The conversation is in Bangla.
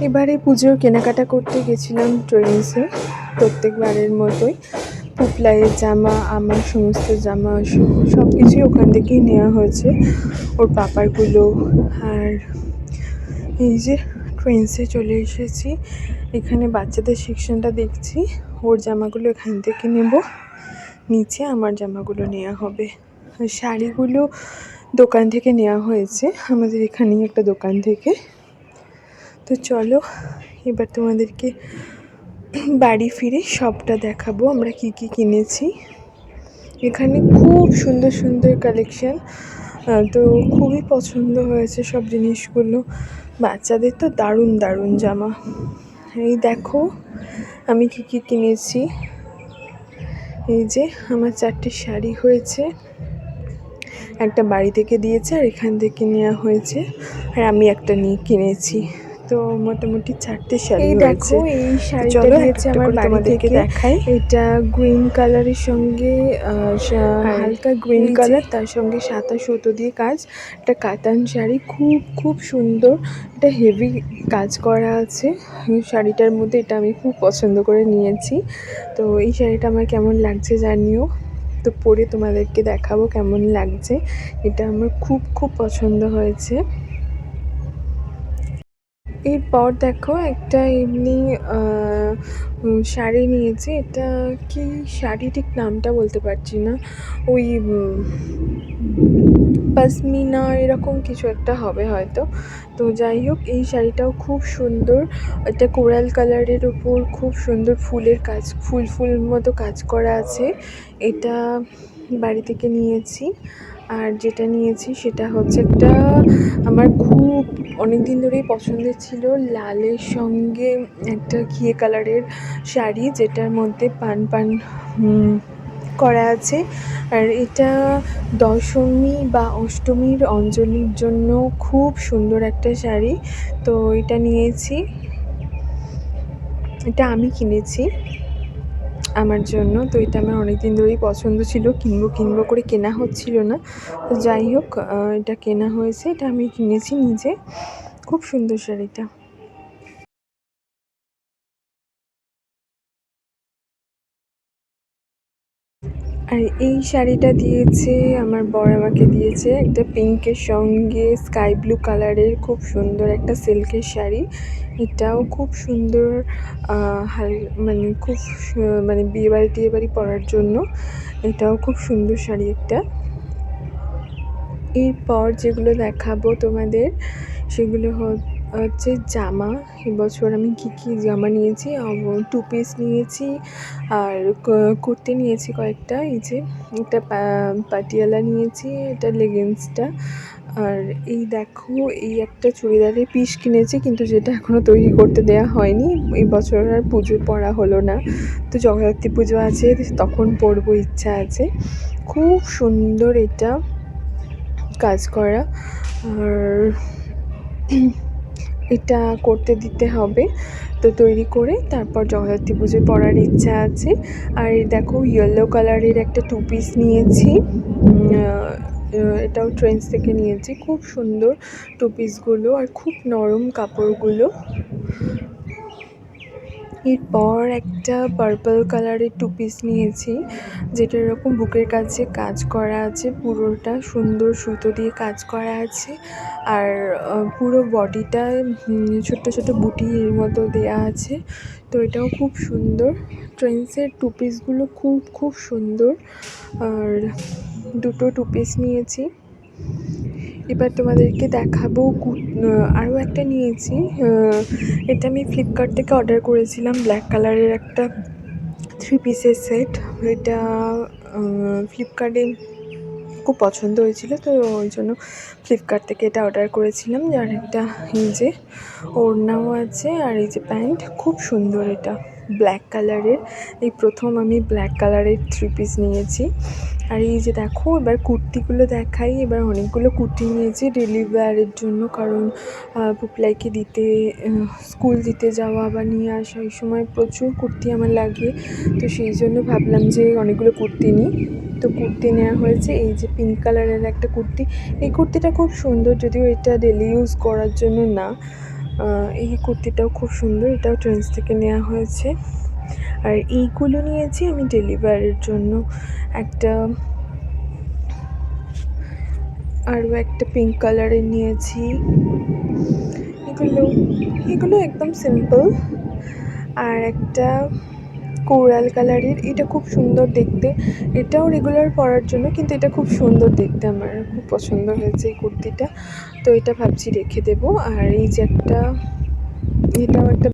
এবারে পুজোর কেনাকাটা করতে গেছিলাম ট্রেন্ডসে প্রত্যেকবারের মতোই। পুপলাইয়ের জামা, আমার সমস্ত জামা সব কিছুই ওখান থেকেই নেওয়া হয়েছে। ওর পাপারগুলো আর এই যে ট্রেন্ডসে চলে এসেছি। এখানে বাচ্চাদের সেকশনটা দেখছি। ওর জামাগুলো এখান থেকে নেব। নিচে আমার জামাগুলো নেওয়া হবে। শাড়িগুলো দোকান থেকে নেওয়া হয়েছে। আমাদের এখানেই একটা দোকান থেকে। তো চলো, এবার তোমাদেরকে বাড়ি ফিরে সবটা দেখাবো, আমরা কি কি কিনেছি। এখানে খুব সুন্দর সুন্দর কালেকশন তো খুবই পছন্দ হয়েছে সব জিনিসগুলো। বাচ্চাদের তো দারুণ দারুণ জামা। এই দেখো, আমি কি কি কিনেছি। এই যে আমার চারটে শাড়ি হয়েছে, একটা বাড়ি থেকে দিয়েছে আর এখান থেকে নেওয়া হয়েছে। আর আমি একটা নিয়ে কিনেছি। তো মোটামুটি চারটে শাড়ি দেখো এই শাড়িটা একটা আমার বাড়ি থেকে দেখাই। এটা গ্রিন কালারের সঙ্গে সা- হালকা গ্রিন কালার তার সঙ্গে সাদা সুতো দিয়ে কাজ। এটা কাতান শাড়ি খুব খুব সুন্দর। এটা হেভি কাজ করা আছে। শাড়িটার মধ্যে এটা আমি খুব পছন্দ করে নিয়েছি। তো এই শাড়িটা আমার কেমন লাগছে জানিও। তো পরে তোমাদেরকে দেখাবো কেমন লাগছে। এটা আমার খুব খুব পছন্দ হয়েছে। এরপর দেখো একটা এমনি শাড়ি নিয়েছি। এটা কি শাড়ি ঠিক নামটা বলতে পারছি না। ওই পাসমিনা এরকম কিছু একটা হবে হয়তো। তো যাই হোক, এই শাড়িটাও খুব সুন্দর। এটা কোরাল কালারের ওপর খুব সুন্দর ফুলের কাজ, ফুল ফুল মতো কাজ করা আছে। এটা বাড়ি থেকে নিয়েছি। আর যেটা নিয়েছি সেটা হচ্ছে একটা আমার খুব অনেক দিন ধরেই পছন্দের ছিল লালের সঙ্গে একটা ঘিয়ে কালারের শাড়ি, যেটার মধ্যে পান পান করা আছে। আর এটা দশমী বা অষ্টমীর অঞ্জলির জন্য খুব সুন্দর একটা শাড়ি। তো এটা নিয়েছি। এটা আমি কিনেছি। আমার জন্য। তো এটা আমার অনেক দিন ধরেই পছন্দ ছিল। কিনবো কিনবো করে কেনা হচ্ছিল না। তো যাই হোক এটা কেনা হয়েছে। এটা আমি কিনেছি নিজে। খুব সুন্দর শাড়িটা। আর এই শাড়িটা দিয়েছে, আমার বর আমাকে দিয়েছে একটা পিঙ্কের সঙ্গে স্কাই ব্লু কালারের খুব সুন্দর একটা সিল্কের শাড়ি। এটাও খুব সুন্দর মানে খুব মানে বিয়েবাড়ি টিয়েবাড়ি পরার জন্য। এটাও খুব সুন্দর শাড়ি একটা। এরপর যেগুলো দেখাবো তোমাদের, সেগুলো হ- হচ্ছে জামা। এবছর আমি কী কী জামা নিয়েছি? টু পিস নিয়েছি আর কুর্তি নিয়েছি কয়েকটা। এই যে একটা পাটিয়ালা নিয়েছি এটা লেগিংসটা আর এই দেখো, এই একটা চুড়িদারের পিস কিনেছি কিন্তু যেটা এখনও তৈরি করতে দেওয়া হয়নি। এই বছর আর পুজো পরা হলো না। তো জগদ্ধাত্রী পুজো আছে, তখন পরবো, ইচ্ছা আছে। খুব সুন্দর এটা কাজ করা। আর এটা করতে দিতে হবে। তো তৈরি করে তারপর জগদ্ধাত্রী পুজোয় পরার ইচ্ছা আছে। আর দেখো ইয়েলো কালারের একটা টু পিস নিয়েছি। এটাও ট্রেন্ডস থেকে নিয়েছি। খুব সুন্দর টু পিসগুলো আর খুব নরম কাপড়গুলো। এরপর একটা পার্পল কালারের টু পিস নিয়েছি, যেটা এরকম বুকের কাছে কাজ করা আছে, পুরোটা সুন্দর সুতো দিয়ে কাজ করা আছে, আর পুরো বডিটা ছোট্ট ছোট্ট বুটির মতো দেয়া আছে, তো এটাও খুব সুন্দর। ট্রেন্ডসের টু পিসগুলো খুব খুব সুন্দর, আর দুটো টু পিস নিয়েছি। এবার তোমাদেরকে দেখাবো আরও একটা নিয়েছি। এটা আমি ফ্লিপকার্ট থেকে অর্ডার করেছিলাম ব্ল্যাক কালারের একটা থ্রি পিসের সেট এটা ফ্লিপকার্টে খুব পছন্দ হয়েছিল, তো ওই জন্য ফ্লিপকার্ট থেকে এটা অর্ডার করেছিলাম। আর একটা এই যে ওড়নাও আছে, আর এই যে প্যান্ট, খুব সুন্দর এটা। ব্ল্যাক কালারের এই প্রথম আমি ব্ল্যাক কালারের থ্রি পিস নিয়েছি। আর এই যে দেখো, এবার কুর্তিগুলো দেখাই। এবার অনেকগুলো কুর্তি নিয়েছি ডেলি ওয়্যারের জন্য। কারণ পুপলাইকে দিতে স্কুল দিতে যাওয়া বা নিয়ে আসা, এই সময় প্রচুর কুর্তি আমার লাগে। তো সেই জন্য ভাবলাম যে অনেকগুলো কুর্তি নিই। তো কুর্তি নেওয়া হয়েছে। এই যে পিঙ্ক কালারের একটা কুর্তি। এই কুর্তিটা খুব সুন্দর, যদিও এটা ডেলি ইউজ করার জন্য না। এই কুর্তিটাও খুব সুন্দর, এটাও ট্রেন্ডস থেকে নেওয়া হয়েছে। আর এইগুলো নিয়েছি আমি ডেলিভারির জন্য। একটা আরও একটা পিঙ্ক কালারের নিয়েছি। এগুলো এগুলো একদম সিম্পল আর একটা কোরাল কালারের, এটা খুব সুন্দর দেখতে। এটাও রেগুলার পরার জন্য, কিন্তু এটা খুব সুন্দর দেখতে আমার, খুব পছন্দ হয়েছে এই কুর্তিটা। তো এটা ভাবছি রেখে দেবো। আর এই যে একটা এটাও একটা